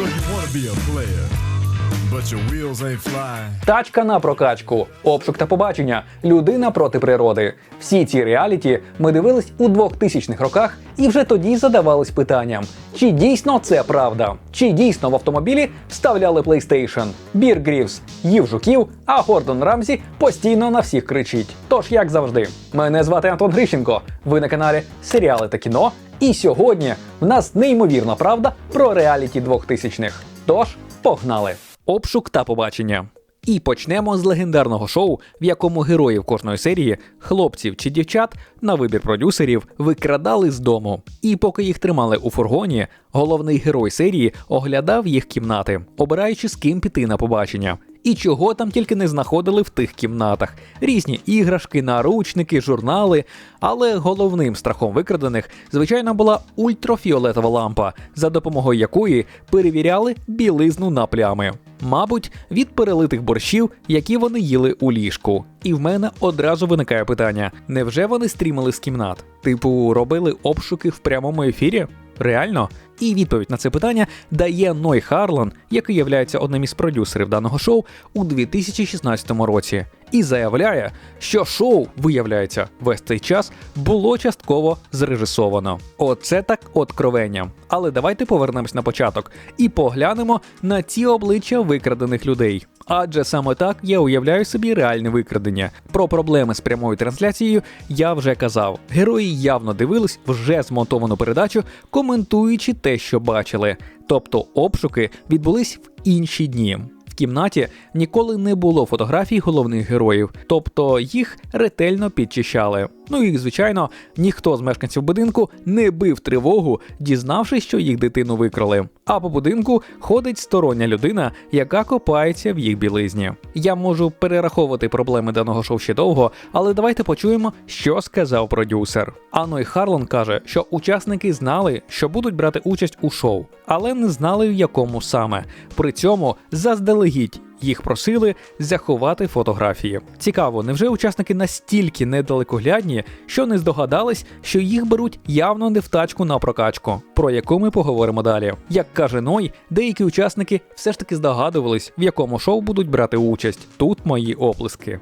So you wanna be a player, but your wheels ain't flying. Тачка на прокачку, обшук та побачення, людина проти природи. Всі ці реаліті ми дивились у 2000-х роках і вже тоді задавались питанням: чи дійсно це правда? Чи дійсно в автомобілі вставляли PlayStation? Бір Грівс їв жуків, а Гордон Рамзі постійно на всіх кричить. Тож, як завжди, мене звати Антон Грищенко. Ви на каналі Серіали та кіно. І сьогодні в нас неймовірна правда про реаліті 2000-х. Тож, погнали! Обшук та побачення. І почнемо з легендарного шоу, в якому героїв кожної серії, хлопців чи дівчат, на вибір продюсерів викрадали з дому. І поки їх тримали у фургоні, головний герой серії оглядав їх кімнати, обираючи з ким піти на побачення. І чого там тільки не знаходили в тих кімнатах: різні іграшки, наручники, журнали. Але головним страхом викрадених, звичайно, була ультрафіолетова лампа, за допомогою якої перевіряли білизну на плями. Мабуть, від перелитих борщів, які вони їли у ліжку. І в мене одразу виникає питання: невже вони стрімили з кімнат? Типу, робили обшуки в прямому ефірі? Реально? І відповідь на це питання дає Ной Харлан, який є одним із продюсерів даного шоу у 2016 році, і заявляє, що шоу, виявляється, весь цей час було частково зрежисовано. Оце так откровення. Але давайте повернемось на початок і поглянемо на ці обличчя викрадених людей. Адже саме так я уявляю собі реальне викрадення. Про проблеми з прямою трансляцією я вже казав. Герої явно дивились вже змонтовану передачу, коментуючи те, що бачили. Тобто обшуки відбулись в інші дні. В кімнаті ніколи не було фотографій головних героїв, тобто їх ретельно підчищали. Ну і звичайно, ніхто з мешканців будинку не бив тривогу, дізнавшись, що їх дитину викрали. А по будинку ходить стороння людина, яка копається в їх білизні. Я можу перераховувати проблеми даного шоу ще довго, але давайте почуємо, що сказав продюсер. Аной Харлан каже, що учасники знали, що будуть брати участь у шоу, але не знали в якому саме. При цьому заздалегідь їх просили заховати фотографії. Цікаво, невже учасники настільки недалекоглядні, що не здогадались, що їх беруть явно не в тачку на прокачку, про яку ми поговоримо далі. Як каже Ной, деякі учасники все ж таки здогадувались, в якому шоу будуть брати участь. Тут мої оплески.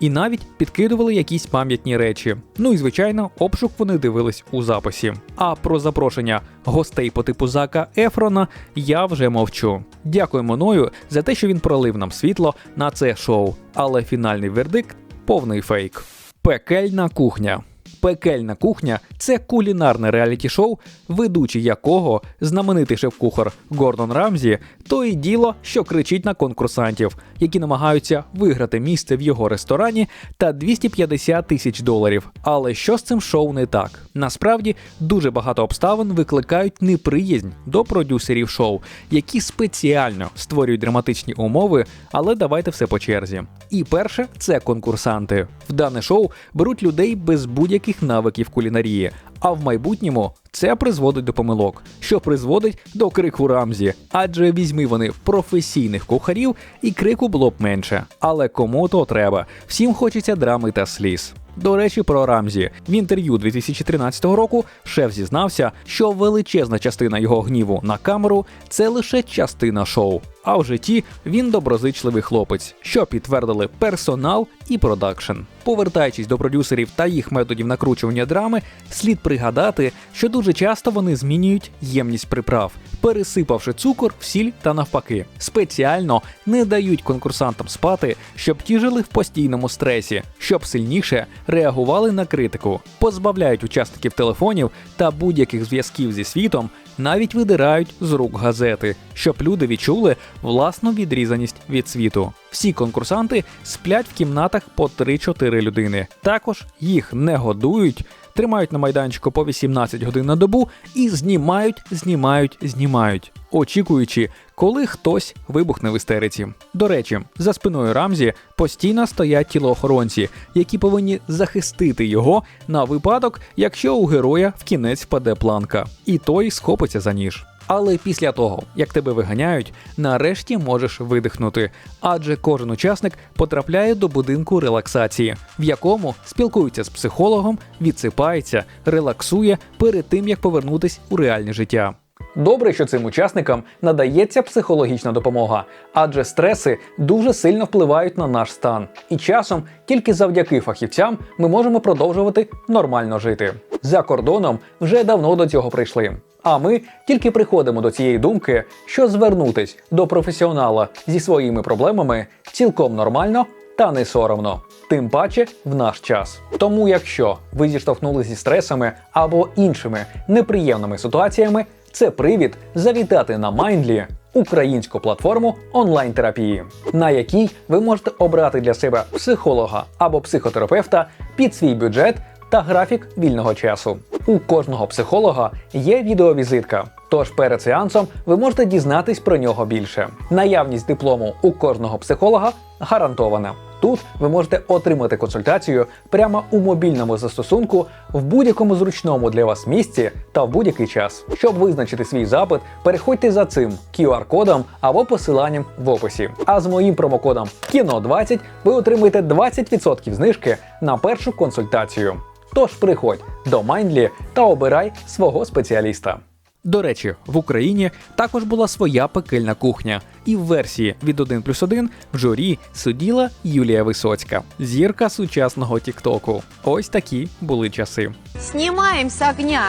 І навіть підкидували якісь пам'ятні речі. Ну і звичайно, обшук вони дивились у записі. А про запрошення гостей по типу Зака Ефрона я вже мовчу. Дякуємо Ною за те, що він пролив нам світло на це шоу. Але фінальний вердикт повний фейк. Пекельна кухня. Пекельна кухня це кулінарне реаліті-шоу, ведучий якого знаменитий шеф-кухар Гордон Рамзі, то і діло, що кричить на конкурсантів, які намагаються виграти місце в його ресторані та 250 тисяч доларів. Але що з цим шоу не так? Насправді дуже багато обставин викликають неприязнь до продюсерів шоу, які спеціально створюють драматичні умови, але давайте все по черзі. І перше це конкурсанти. В дане шоу беруть людей без будь-яких навиків кулінарії. А в майбутньому це призводить до помилок, що призводить до крику Рамзі. Адже візьми вони професійних кухарів, і крику було б менше. Але кому то треба. Всім хочеться драми та сліз. До речі, про Рамзі в інтерв'ю 2013 року шеф зізнався, що величезна частина його гніву на камеру це лише частина шоу. А в житті він доброзичливий хлопець, що підтвердили персонал і продакшн. Повертаючись до продюсерів та їх методів накручування драми, слід пригадати, що дуже часто вони змінюють ємність приправ, пересипавши цукор в сіль та навпаки, спеціально не дають конкурсантам спати, щоб ті жили в постійному стресі, щоб сильніше реагували на критику, позбавляють учасників телефонів та будь-яких зв'язків зі світом, навіть видирають з рук газети, щоб люди відчули власну відрізаність від світу. Всі конкурсанти сплять в кімнатах по 3-4 людини. Також їх не годують, тримають на майданчику по 18 годин на добу і знімають, знімають, знімають, очікуючи, коли хтось вибухне в істериці. До речі, за спиною Рамзі постійно стоять тілоохоронці, які повинні захистити його на випадок, якщо у героя в кінець впаде планка, і той схопиться за ніж. Але після того, як тебе виганяють, нарешті можеш видихнути, адже кожен учасник потрапляє до будинку релаксації, в якому спілкується з психологом, відсипається, релаксує перед тим, як повернутись у реальне життя. Добре, що цим учасникам надається психологічна допомога, адже стреси дуже сильно впливають на наш стан. І часом тільки завдяки фахівцям ми можемо продовжувати нормально жити. За кордоном вже давно до цього прийшли. А ми тільки приходимо до цієї думки, що звернутись до професіонала зі своїми проблемами цілком нормально та не соромно. Тим паче в наш час. Тому, якщо ви зіштовхнулися зі стресами або іншими неприємними ситуаціями, це привід завітати на Mindly, українську платформу онлайн-терапії, на якій ви можете обрати для себе психолога або психотерапевта під свій бюджет та графік вільного часу. У кожного психолога є відеовізитка. Тож перед сеансом ви можете дізнатись про нього більше. Наявність диплому у кожного психолога гарантована. Тут ви можете отримати консультацію прямо у мобільному застосунку в будь-якому зручному для вас місці та в будь-який час. Щоб визначити свій запит, переходьте за цим QR-кодом або посиланням в описі. А з моїм промокодом KINO20 ви отримаєте 20% знижки на першу консультацію. Тож приходь до Mindly та обирай свого спеціаліста. До речі, в Україні також була своя пекельна кухня, і в версії від 1 плюс 1 в журі суділа Юлія Висоцька, зірка сучасного Тіктоку. Ось такі були часи. Снимаем с огня.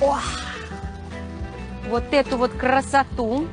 Ох. Вот эту вот красоту.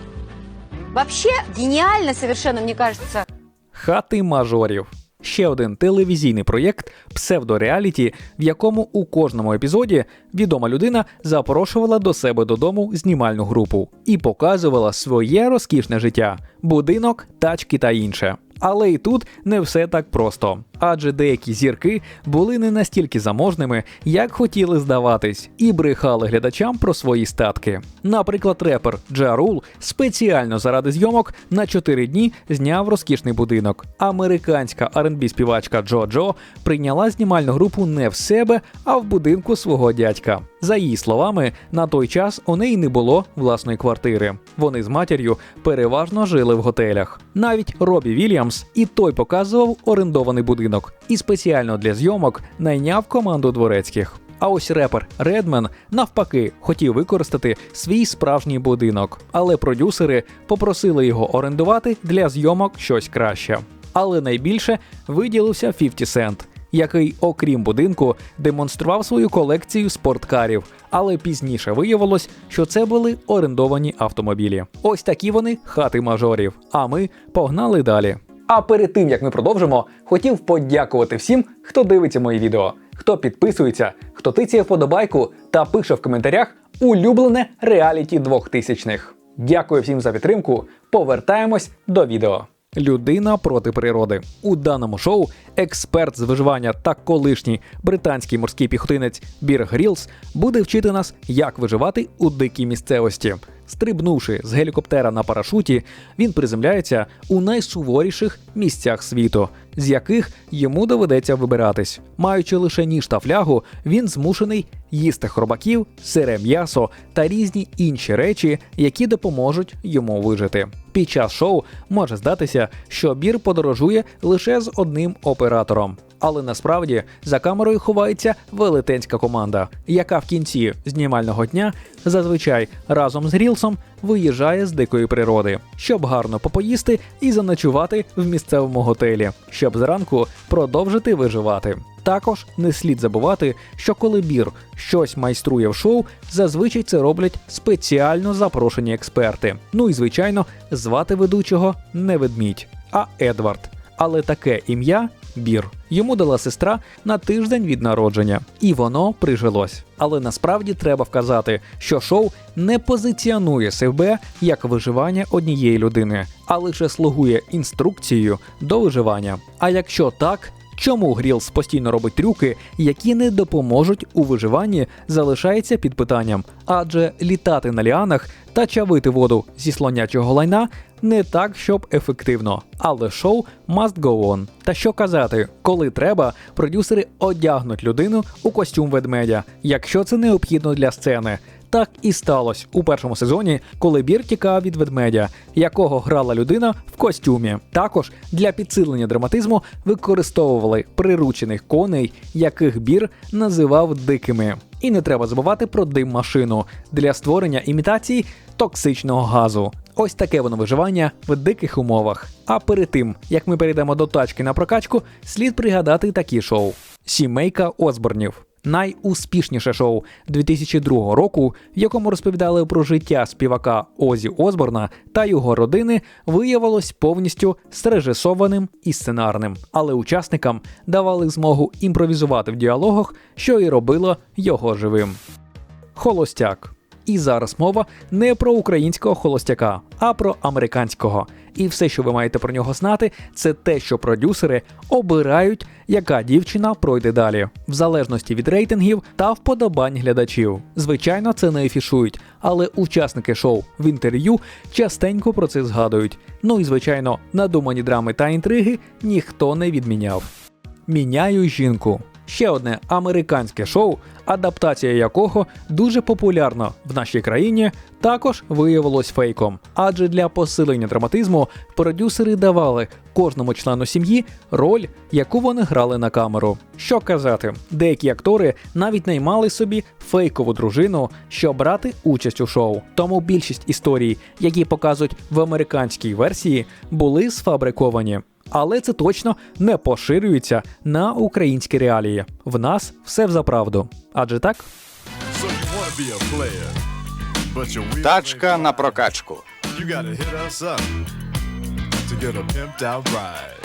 Вообще гениально совершенно, мне кажется. Хати мажорів. Ще один телевізійний проєкт псевдореаліті, в якому у кожному епізоді відома людина запрошувала до себе додому знімальну групу і показувала своє розкішне життя, будинок, тачки та інше. Але і тут не все так просто, адже деякі зірки були не настільки заможними, як хотіли здаватись, і брехали глядачам про свої статки. Наприклад, репер Джарул спеціально заради зйомок на 4 дні зняв розкішний будинок. Американська rb співачка Джо Джо прийняла знімальну групу не в себе, а в будинку свого дядька. За її словами, на той час у неї не було власної квартири. Вони з матір'ю переважно жили в готелях. Навіть Робі Вільямс і той показував орендований будинок і спеціально для зйомок найняв команду дворецьких. А ось репер Редмен навпаки хотів використати свій справжній будинок, але продюсери попросили його орендувати для зйомок щось краще. Але найбільше виділився 50 Cent, який, окрім будинку, демонстрував свою колекцію спорткарів, але пізніше виявилось, що це були орендовані автомобілі. Ось такі вони хати мажорів. А ми погнали далі. А перед тим як ми продовжимо, хотів подякувати всім, хто дивиться мої відео, хто підписується, хто тицяє вподобайку та пише в коментарях улюблене реаліті 2000-х. Дякую всім за підтримку. Повертаємось до відео. Людина проти природи у даному шоу експерт з виживання та колишній британський морський піхотинець Бір Грілс буде вчити нас, як виживати у дикій місцевості. Стрибнувши з гелікоптера на парашуті, він приземляється у найсуворіших місцях світу, з яких йому доведеться вибиратись. Маючи лише ніж та флягу, він змушений їсти хробаків, сире м'ясо та різні інші речі, які допоможуть йому вижити. Під час шоу може здатися, що бір подорожує лише з одним оператором. Але насправді за камерою ховається велетенська команда, яка в кінці знімального дня зазвичай разом з Рілсом виїжджає з дикої природи, щоб гарно попоїсти і заночувати в місцевому готелі, щоб зранку продовжити виживати. Також не слід забувати, що коли бір щось майструє в шоу, зазвичай це роблять спеціально запрошені експерти. Ну і звичайно, звати ведучого не ведмідь, а Едвард. Але таке ім'я бір йому дала сестра на тиждень від народження, і воно прижилось. Але насправді треба вказати, що шоу не позиціонує себе як виживання однієї людини, а лише слугує інструкцією до виживання. А якщо так, Чому Грілс постійно робить трюки, які не допоможуть у виживанні, залишається під питанням, адже літати на ліанах та чавити воду зі слонячого лайна не так, щоб ефективно. Але шоу must go on. Та що казати, коли треба, продюсери одягнуть людину у костюм ведмедя, якщо це необхідно для сцени. Так і сталося у першому сезоні, коли бір тікав від ведмедя, якого грала людина в костюмі. Також для підсилення драматизму використовували приручених коней, яких бір називав дикими. І не треба забувати про дим машину для створення імітації токсичного газу. Ось таке воно виживання в диких умовах. А перед тим, як ми перейдемо до тачки на прокачку, слід пригадати такі шоу: Сімейка Осборнів. Найуспішніше шоу 2002 року, в якому розповідали про життя співака Озі Осборна та його родини, виявилось повністю срежисованим і сценарним, але учасникам давали змогу імпровізувати в діалогах, що і робило його живим. Холостяк. І зараз мова не про українського холостяка, а про американського. І все, що ви маєте про нього знати, це те, що продюсери обирають, яка дівчина пройде далі, в залежності від рейтингів та вподобань глядачів. Звичайно, це не афішують, але учасники шоу в інтерв'ю частенько про це згадують. Ну і звичайно, надумані драми та інтриги ніхто не відміняв. Міняю жінку. Ще одне американське шоу, адаптація якого дуже популярна в нашій країні, також виявилось фейком. Адже для посилення драматизму продюсери давали кожному члену сім'ї роль, яку вони грали на камеру. Що казати, деякі актори навіть наймали собі фейкову дружину, щоб брати участь у шоу. Тому більшість історій, які показують в американській версії, були сфабриковані. Але це точно не поширюється на українські реалії. В нас все взаправду. Адже так? Тачка на прокачку.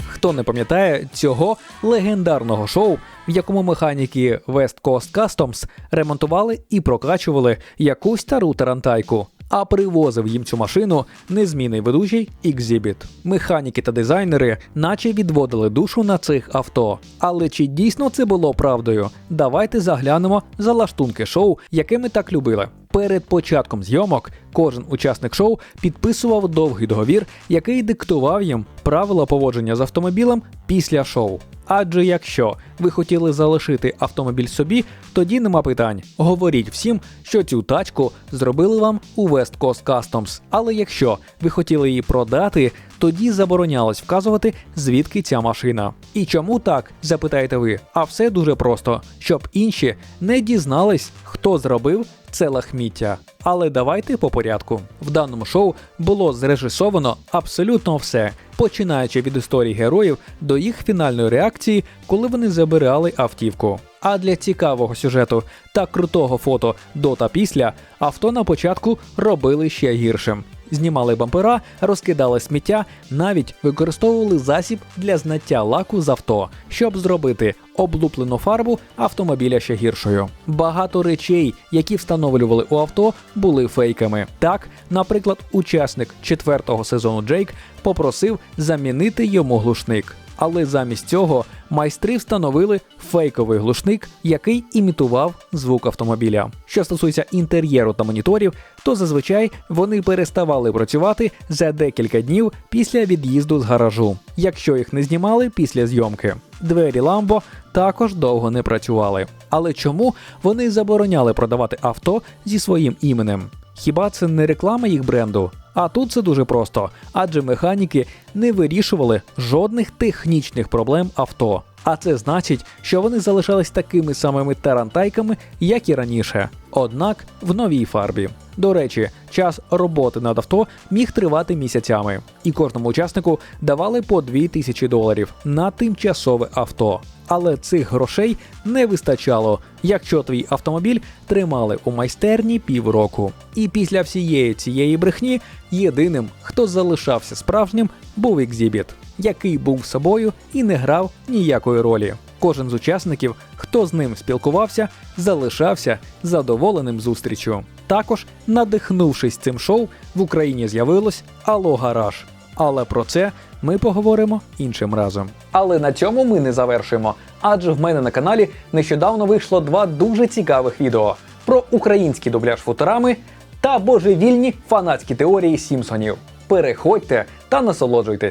Хто не пам'ятає цього легендарного шоу, в якому механіки West Coast Customs ремонтували і прокачували якусь стару тарантайку. А привозив їм цю машину незмінний ведучий Exhibit. Механіки та дизайнери наче відводили душу на цих авто. Але чи дійсно це було правдою? Давайте заглянемо за лаштунки шоу, яке ми так любили. Перед початком зйомок кожен учасник шоу підписував довгий договір, який диктував їм правила поводження з автомобілем після шоу. Адже якщо ви хотіли залишити автомобіль собі, тоді нема питань. Говоріть всім, що цю тачку зробили вам у West Coast Customs. Але якщо ви хотіли її продати, тоді заборонялось вказувати, звідки ця машина. І чому так, запитаєте ви? А все дуже просто, щоб інші не дізнались, хто зробив це лахміття. Але давайте по порядку. В даному шоу було зрежисовано абсолютно все, починаючи від історії героїв до їх фінальної реакції, коли вони забирали автівку. А для цікавого сюжету та крутого фото до та після авто на початку робили ще гіршим. Знімали бампера, розкидали сміття, навіть використовували засіб для знаття лаку з авто, щоб зробити облуплену фарбу автомобіля ще гіршою. Багато речей, які встановлювали у авто, були фейками. Так, наприклад, учасник четвертого сезону Джейк попросив замінити йому глушник. Але замість цього майстри встановили фейковий глушник, який імітував звук автомобіля. Що стосується інтер'єру та моніторів, то зазвичай вони переставали працювати за декілька днів після від'їзду з гаражу, якщо їх не знімали після зйомки. Двері Ламбо також довго не працювали. Але чому вони забороняли продавати авто зі своїм іменем? Хіба це не реклама їх бренду? А тут це дуже просто, адже механіки не вирішували жодних технічних проблем авто. А це значить, що вони залишались такими самими тарантайками, як і раніше, однак в новій фарбі. До речі, час роботи над авто міг тривати місяцями, і кожному учаснику давали по 2000 доларів на тимчасове авто. Але цих грошей не вистачало, якщо твій автомобіль тримали у майстерні півроку. І після всієї цієї брехні єдиним, хто залишався справжнім, був екзібіт, який був собою і не грав ніякої ролі. Кожен з учасників, хто з ним спілкувався, залишався задоволеним зустрічю. Також, надихнувшись цим шоу, в Україні з'явилось Алло Гараж. Але про це ми поговоримо іншим разом. Але на цьому ми не завершимо, адже в мене на каналі нещодавно вийшло два дуже цікавих відео про український дубляж футурами та божевільні фанатські теорії Сімпсонів. Переходьте та насолоджуйтесь.